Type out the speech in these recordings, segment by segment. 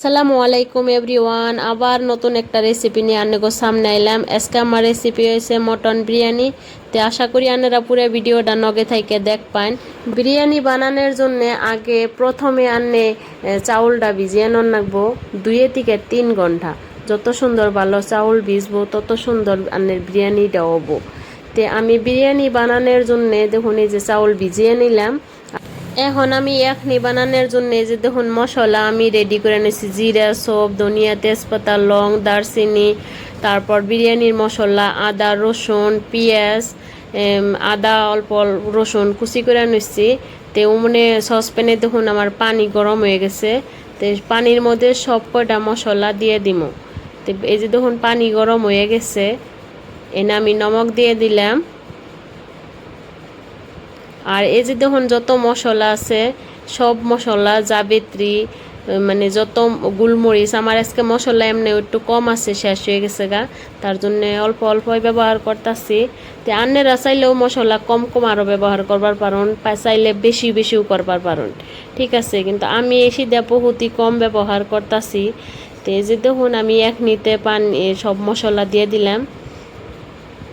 আসসালামু আলাইকুম এভরিওয়ান আবার নতুন একটা রেসিপি নিয়ে আন্নগো সামনে আইলাম। আজকে আমার রেসিপি হয়েছে মটন বিরিয়ানি। তে আশা করি আন্নারা পুরো ভিডিওটা নগে থেকে দেখ পান বিরিয়ানি বানানোর জন্য আগে প্রথমে আন্নে এ, চাউলটা ভিজিয়ে নন রাখব। দুয়ে থেকে তিন ঘণ্টা। যত সুন্দর ভালো চাউল ভিজবো তত সুন্দর আন্নের বিরিয়ানিটা হব। তে আমি বিরিয়ানি বানানোর জন্য দেখুন এই যে চাউল ভিজিয়ে নিলাম। এখন আমি এখনি বানানোর জন্য যে দেখুন মশলা আমি রেডি করে নিয়েছি। জিরা, সব, ধনিয়া, তেজপাতা, লং, দারচিনি, তারপর বিরিয়ানির মশলা, আদা, রসুন, পেঁয়াজ আদা, অল্প অল্প রসুন কুচি করে নিচ্ছি তে মানে সসপ্যানে দেখুন আমার পানি গরম হয়ে গেছে। তে পানির মধ্যে সব কয়টা মশলা দিয়ে দিব। তো এই যে দেখুন পানি গরম হয়ে গেছে। এনে আমি নমক দিয়ে দিলাম। আর এই যে দেখুন, যত মশলা আছে, সব মশলা, জাবিত্রী মানে যত গুলমরিচ, আমার আজকে মশলা এমনি একটু কম আছে, শেষ হয়ে গেছে গা। তার জন্য অল্প অল্প ব্যবহার করতেছি। তো আন্নেরা চাইলেও মশলা কম কম আরও ব্যবহার করবার পারুন চাইলে বেশি বেশিও করবার পারুন। ঠিক আছে, কিন্তু আমি এসি বহুতই কম ব্যবহার করতেছি। তো এই যে দেখুন, আমি এক নিতে পান সব মশলা দিয়ে দিলাম।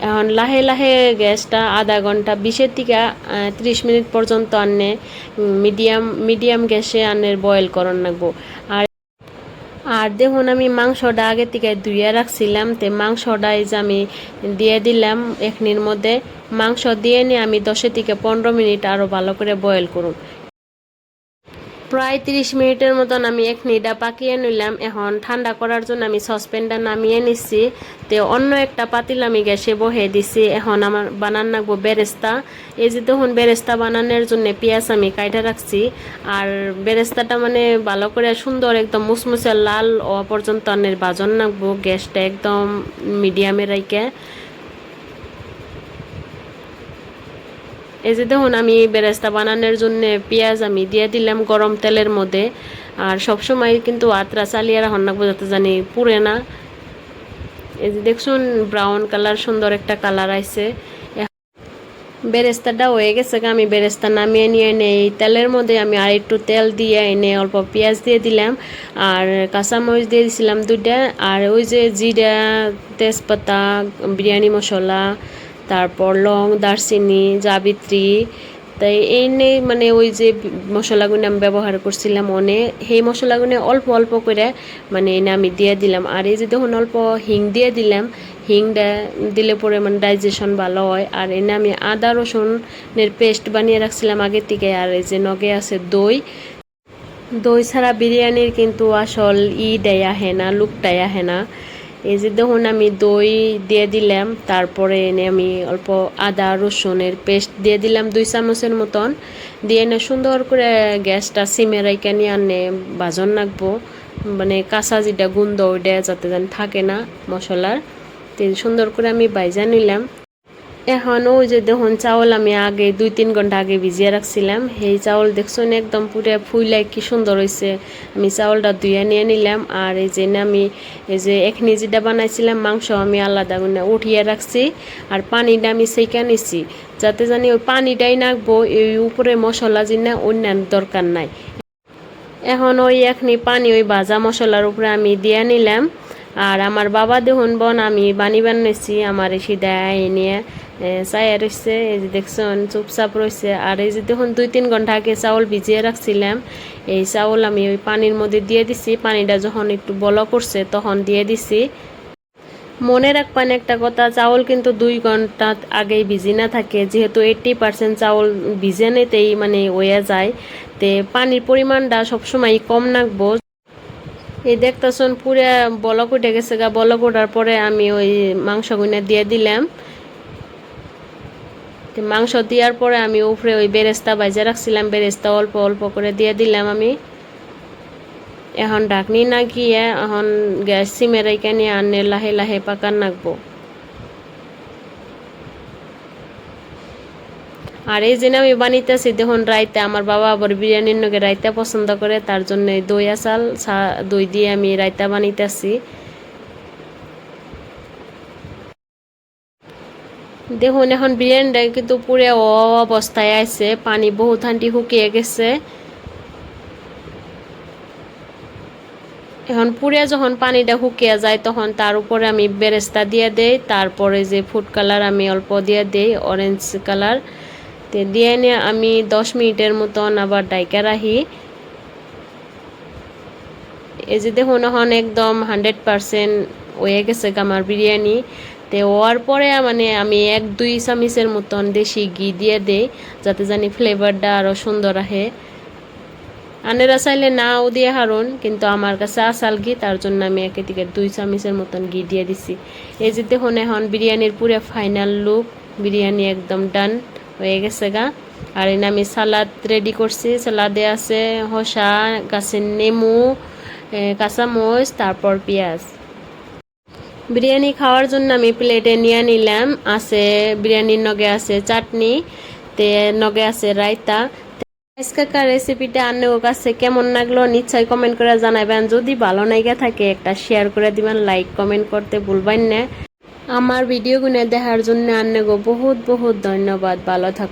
এখন লাহে লাহে গ্যাসটা আধা ঘণ্টা, বিশের থেকে ত্রিশ মিনিট পর্যন্ত আনে মিডিয়াম মিডিয়াম গ্যাসে আনের বয়েল করন লাগবো আর আর দেখুন আমি মাংসটা আগে থেকে ধুয়ে রাখছিলাম, তে মাংসটা এই যে আমি দিয়ে দিলাম এখনির মধ্যে। মাংস দিয়ে নিয়ে আমি দশে থেকে পনেরো মিনিট আরও ভালো করে বয়েল করুন। প্রায় তিরিশ মিনিটের মতন আমি এক নিডা পাকিয়ে নিলাম। এখন ঠান্ডা করার জন্য আমি সসপ্যানটা নামিয়ে নিচ্ছি। তে অন্য একটা পাতিল আমি গ্যাসে বহে দিছি এখন আমার বানান রাখব বেরেস্তা। এই যে দেখুন, বেরেস্তা বানানোর জন্য পেঁয়াজ আমি কাইটা রাখছি। আর বেরেস্তাটা মানে ভালো করে সুন্দর একদম মুসমুসে লাল হওয়া পর্যন্ত বাজন রাখব গ্যাসটা একদম মিডিয়ামে রাইকে এই যে দেখুন, আমি বেরেস্তা বানানোর জন্য পেঁয়াজ আমি দিয়ে দিলাম গরম তেলের মধ্যে। আর সবসময় কিন্তু আত্রা চালিয়ে রাখুন না বোঝাতে জানি পুড়ে না। এই যে দেখুন ব্রাউন কালার সুন্দর একটা কালার আইছে। বেরেস্তাটা হয়ে গেছে আমি বেরেস্তা নামিয়ে নিয়ে এনে এই তেলের মধ্যে আমি আর একটু তেল দিয়ে এনে অল্প পেঁয়াজ দিয়ে দিলাম। আর কাঁচামরিচ দিয়ে দিছিলাম দুইটা। আর ওই যে জিরা, তেজপাতা, বিরিয়ানি মশলা তারপর লং, দারচিনি, জাবিত্রী। তাই এই নেই মানে ওই যে মশলাগুলো আমি ব্যবহার করছিলাম অনে সেই মশলাগুলো অল্প অল্প করে মানে এনে আমি দিয়ে দিলাম। আর এই যে দেখুন, অল্প হিং দিয়ে দিলাম। হিংটা দিলে পরে মানে ডাইজেশন ভালো হয়। আর এনে আমি আদা, রসুনের পেস্ট বানিয়ে রাখছিলাম আগে থেকে। আর এই যে নগে আছে দই। দই ছাড়া বিরিয়ানির কিন্তু আসল ই দেয় আহে না লুকটাই আহে না। এই যে দেখুন, আমি দই দিয়ে দিলাম, তারপরে এনে আমি অল্প আদা, রসুনের পেস্ট দিয়ে দিলাম দুই চামচের মতন। দিয়ে এনে সুন্দর করে গ্যাসটা সিমে রাইকা নিয়ে আনে, বাজন রাখব। মানে কাঁচা যেটা গুন্দ ওইটা যাতে যেন থাকে না মশলার। সুন্দর করে আমি বাইজা নিলাম। এখন ওই যে দেখুন চাউল আমি আগে দুই তিন ঘণ্টা আগে ভিজিয়ে রাখছিলাম। সেই চাউল দেখছেন একদম পুরো ফুইলাই কি সুন্দর হয়েছে আমি চাউলটা ধুয়ে নিয়ে নিলাম আর এই যে আমি এই যে এখনি যেটা বানাইছিলাম মাংস আমি আলাদা করে উঠিয়ে রাখছি আর পানিটা আমি সেইকা নিছি। যাতে জানি ওই পানিটাই নাকবো, এই উপরে মশলা যিনা অন্যান্য দরকার নাই। এখন ওই এখনি পানি ওই ভাজা মশলার উপরে আমি দিয়ে নিলাম। আর আমার বাবা দেখুন বোন আমি বানি বানিয়েছি, আমার দেয় নিয়ে চায়া রয়েছে এই যে দেখছেন চুপচাপ রয়েছে আর এই যে দেখুন দুই তিন ঘণ্টা আগে চাউল ভিজিয়ে রাখছিলাম এই চাউল আমি ওই পানির মধ্যে দিয়ে দিছি। পানিটা যখন একটু বল করছে তখন দিয়ে দিছি। মনে রাখবেন একটা কথা, চাউল কিন্তু দুই ঘণ্টা আগেই ভিজি না থাকে যেহেতু এইট্টি পার্সেন্ট চাউল ভিজে নিতেই মানে হয়ে যায়, তে পানির পরিমাণটা সবসময় কম রাখব এই দেখতেছেন পুরা বলক উঠে গেছে গা, বলক ওঠার পরে আমি ওই মাংসগুলো দিয়ে দিলাম। মাংস দেওয়ার পরে আমি উপরে ওই বেরেস্তা বাজে রাখছিলাম, বেরেস্তা অল্প অল্প করে দিয়ে দিলাম আমি। এখন ঢাকনি না গিয়ে এখন গ্যাস সিমে রেখে নিয়ে আনে, লাহে লাহে পাকান রাখব আর এই যে আমি বানিতেছি, দেখুন রাইতে আমার বাবা আবার বিরিয়ানির নগে রাইতা পছন্দ করে, তার জন্য দই আসাল দই দিয়ে আমি রাইতা বানিতেছি। দেখুন, এখন বিরিয়ানিটা কিন্তু পুরো অবস্থায় আছে। পানি বহুত হান্টি শুকিয়ে গেছে। এখন পুড়ে যখন পানিটা শুকিয়ে যায়, তখন তার উপরে আমি বেরেস্তা দিয়ে দেই। তারপরে যে ফুড কালার আমি অল্প দিয়ে দেই অরেঞ্জ কালার তে দিয়ে নিয়ে আমি দশ মিনিটের মতন আবার ডাইকা রাখি। এই যে দেখুন, এখন একদম হান্ড্রেড পারসেন্ট হয়ে গেছে আমার বিরিয়ানি। তে হওয়ার পরে মানে আমি এক দুই চামিচের মতন দেশি ঘি দিয়ে দেই যাতে জানি ফ্লেভারটা আরও সুন্দর আহে। আনেরা চাইলে নাও দিয়ে হারুন কিন্তু আমার কাছে আসাল ঘি তার জন্য আমি একে দিকে দুই চামিচের মতন ঘি দিয়ে দিছি। এই যে দেখুন এখন বিরিয়ানির পুরো ফাইনাল লুক বিরিয়ানি একদম ডান হয়ে গেছে গা। আর এনে আমি সালাদ রেডি করছি সালাদে আছে হসা গাছের নেমু এ, কাঁচামরিচ তারপর পেঁয়াজ। বিরিয়ানি খাওয়ার জন্য আমি প্লেটে নিয়ে নিলাম। আছে বিরিয়ানির নগে আছে চাটনি, তে নগে আছে রায়তা। আজকাকা রেসিপিটা আন্নের কাছে কেমন লাগল নিশ্চয়ই কমেন্ট করে জানাবেন। যদি ভালো নাইগা থাকে একটা শেয়ার করে দিবেন লাইক কমেন্ট করতে ভুলবেন না। আমার ভিডিওগুলো দেখার জন্য আন্নেগো বহুত বহুত ধন্যবাদ। ভালো থাক